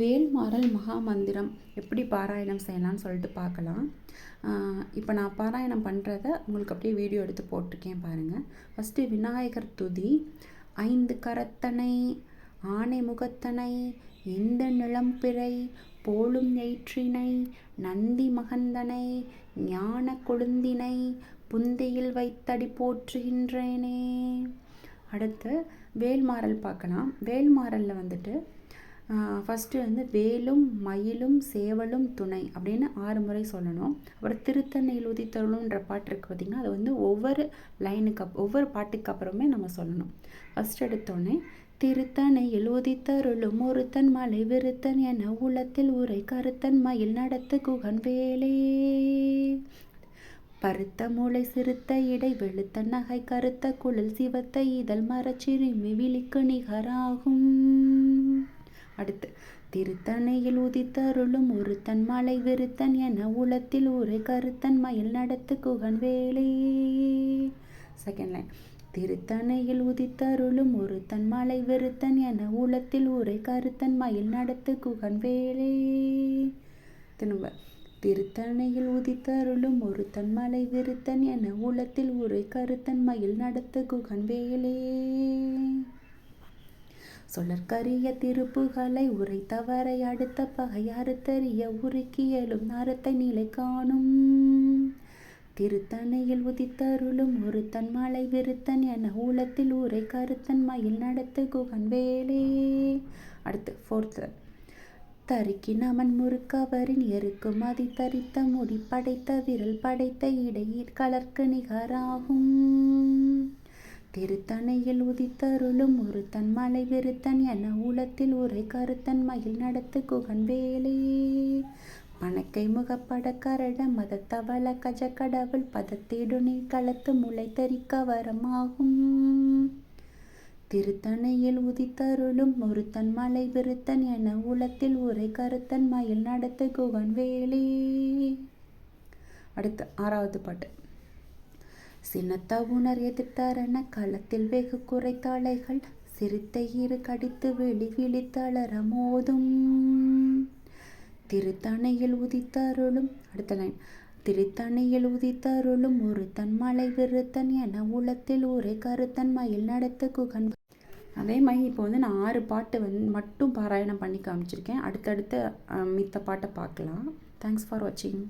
வேல்மாறல் மகாமந்திரம் எப்படி பாராயணம் செய்யலாம்னு சொல்லிட்டு பார்க்கலாம். இப்போ நான் பாராயணம் பண்ணுறத உங்களுக்கு அப்படியே வீடியோ எடுத்து போட்டிருக்கேன் பாருங்கள் ஃபஸ்ட்டு விநாயகர் துதி ஐந்து கரத்தனை ஆனை முகத்தனை எந்த நிலம்பிறை போலும் எயிற்றினை நந்தி மகந்தனை ஞான கொழுந்தினை புந்தையில் வைத்தடி போற்றுகின்றேனே. அடுத்து வேல்மாறல் பார்க்கலாம். வேல்மாறலில் வந்துட்டு ஃபஸ்ட்டு வந்து வேலும் மயிலும் சேவலும் துணை அப்படின்னு ஆறு முறை சொல்லணும். அப்புறம் திருத்தன்னையில் உதித்தருளுன்ற பாட்டு இருக்குது பார்த்திங்கன்னா அது வந்து ஒவ்வொரு லைனுக்கு அப் ஒவ்வொரு பாட்டுக்கு அப்புறமே நம்ம சொல்லணும். ஃபஸ்ட் எடுத்தோடனே திருத்தனை உதித்தருளும் ஒருத்தன் மலை விருத்தன் என உள்ளத்தில் உரை கருத்தன் மயில் நடத்து குகன் வேலே. பருத்த மூளை சிறுத்த இடை வெளுத்த நகை கருத்த குழல் சிவத்த இதழ் மரச்சிறுமி விழிக்கு நிகராகும். அடுத்து திருத்தணையில் உதித்தருளும் ஒருத்தன் மலை விருத்தன் என உளத்தில் ஒரு கருத்தன் மயில் நடத்து குகன் வேலை. செகண்ட் லைன் திருத்தணையில் உதித்தருளும் ஒருத்தன் மலை விருத்தன் என உளத்தில் உரை கருத்தன் மயில் நடத்து குகன் வேலை. திரும்ப திருத்தணையில் உதித்தருளும் ஒரு தன்மலை விருத்தன் என உளத்தில் உரை கருத்தன் மயில் நடத்து குகன் வேலே. சொல்லற்கரிய திருப்புகளை உரைத்தவரை அடுத்த பகையாறுத்தறிய உருக்கியலும் நரத்தை நிலை காணும். திருத்தணையில் உதித்தருளும் ஒருத்தன் மலை விருத்தன் என ஊலத்தில் உரை கருத்தன் மயில் நடத்து குகன் வேலே. அடுத்து ஃபோர்த்து தரிக்கினமன் முறுக்கவரின் எருக்கு மதி தரித்த முடி படைத்த விரல் படைத்த இடையில் கலர்க்கு நிகராகும். திருத்தணையில் உதித்தருளும் ஒருத்தன் மலை விருத்தன் என உலத்தில் உரை கருத்தன் மயில் நடத்து குகன் வேலே பணக்கை முகப்பட கரட மதத்தவள கஜ கடவுள் பதத்திடுனி களத்து முளை தரிக்க வரமாகும். திருத்தணையில் உதித்தருளும் ஒருத்தன் மலை விருத்தன் என உலத்தில் உரை கருத்தன் மயில் நடத்து குகன் வேலே அடுத்து ஆறாவது பாட்டு. சினத்தவுணர் உணர் எதிர்த்தரண களத்தில் வெகு குறைத்தாளைகள் சிறுத்தை இரு கடித்து வெளி விழித்தளர மோதும். திருத்தணையில் உதித்தருளும் அடுத்த லைன் திருத்தணையில் உதித்தருளும் ஒரு தன் மலை விருத்தன் என உளத்தில் ஒரே கருத்தன் மயில் நடத்த குகன். அதே மாதிரி இப்போ வந்து நான் ஆறு பாட்டு வந்து மட்டும் பாராயணம் பண்ணி காமிச்சிருக்கேன். அடுத்தடுத்த மித்த பாட்டை பார்க்கலாம். தேங்க்ஸ் ஃபார் வாட்சிங்